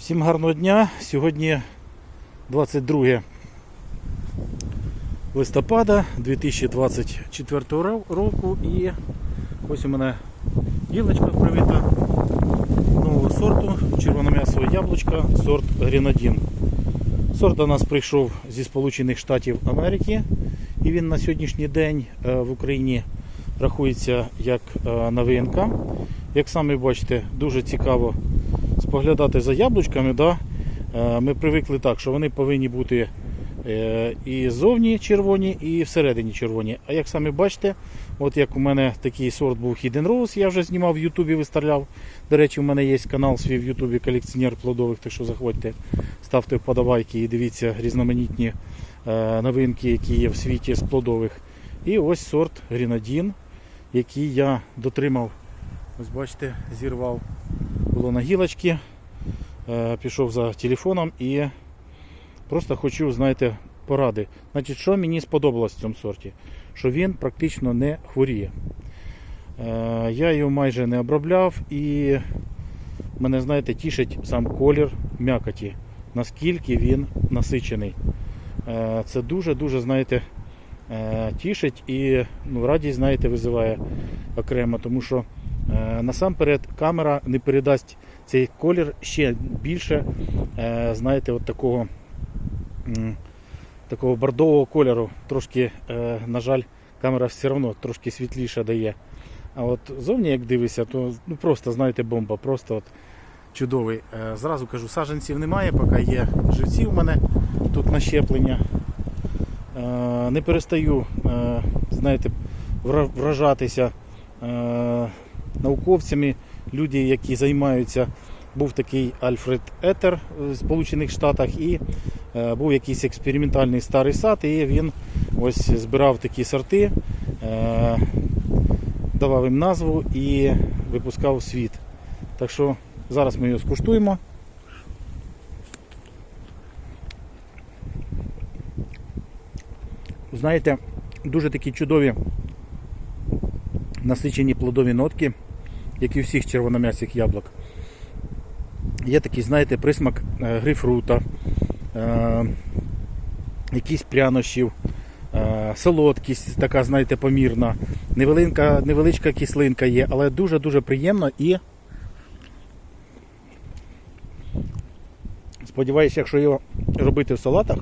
Всім гарного дня. Сьогодні 22 листопада 2024 року і ось у мене гілочка привита нового сорту червоном'ясового яблучка, сорт Гренадін. Сорт до нас прийшов зі Сполучених Штатів Америки і він на сьогоднішній день е, в Україні рахується як е, новинка. Як самі бачите, дуже цікаво споглядати за яблучками. Да? Е, Ми привикли так, що вони повинні бути е, і зовні червоні, і всередині червоні. А як самі бачите, от як у мене такий сорт був Hidden Rose, я вже знімав в Ютубі, виставляв. До речі, у мене є канал свій в Ютубі колекціонер плодових, так що заходьте, ставте вподобайки і дивіться різноманітні е, новинки, які є в світі з плодових. І ось сорт Гренадін, який я дотримав. Ось бачите, зірвав було на гілочці, е, пішов за телефоном і просто хочу, знаєте, поради. Значить, що мені сподобалось в цьому сорті? Що він практично не хворіє. Е, Я його майже не обробляв і мене, знаєте, тішить сам колір м'якоті, наскільки він насичений. Е, Це дуже-дуже, знаєте, тішить і ну, радість, знаєте, визиває окремо, тому що Насамперед камера не передасть цей колір ще більше, е, знаєте, от такого, такого бордового кольору. Трошки, е, на жаль, камера все одно трошки світліше дає. А от зовні, як дивишся, то ну, просто, знаєте, бомба, просто от чудовий. Е, Зразу кажу, саджанців немає, поки є живці у мене тут нащеплення. Е, Не перестаю, е, знаєте, вражатися. Науковцями, люди, які займаються. Був такий Альфред Етер в Сполучених Штатах і е, був якийсь експериментальний старий сад, і він ось збирав такі сорти, е, давав їм назву і випускав світ. Так що зараз ми його скуштуємо. Знаєте, дуже такі чудові насичені плодові нотки, як і всіх червоном'ясих яблук. Є такий, знаєте, присмак е, грейпфрута, е, якісь прянощів, е, солодкість така, знаєте, помірна, невелика, невеличка кислинка є, але дуже-дуже приємно і сподіваюся, якщо його робити в салатах,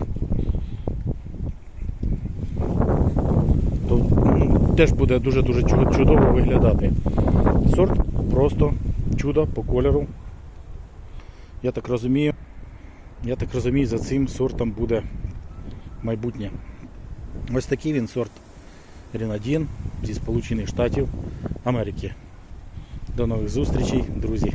то ну, теж буде дуже-дуже чудово виглядати. Сорт просто чудо по кольору. Я так розумію, я так розумію, за цим сортом буде майбутнє. Ось такий він сорт Рінадін зі Сполучених Штатів Америки. До нових зустрічей, друзі!